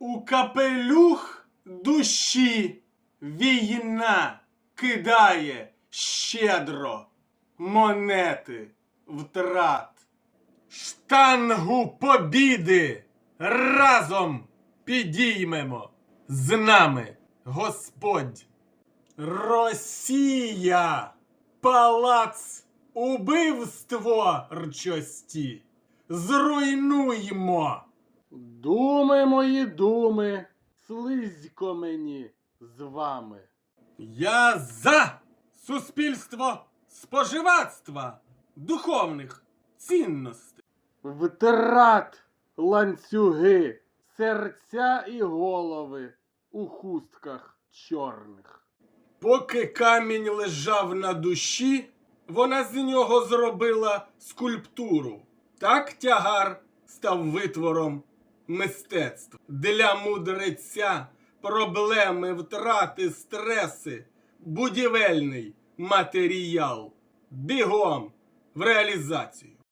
У капелюх душі війна кидає щедро монети втрат. Штангу побіди разом підіймемо з нами Господь. Росія, палац убивство рчості. Зруйнуймо. Думи мої думи, слизько мені з вами. Я за суспільство споживацтва духовних цінностей. Втрат ланцюги, серця і голови у хустках чорних. Поки камінь лежав на душі, вона з нього зробила скульптуру. Так тягар став витвором мистецтва. Для мудреця проблеми, втрати, стреси, будівельний матеріал. Бігом в реалізацію.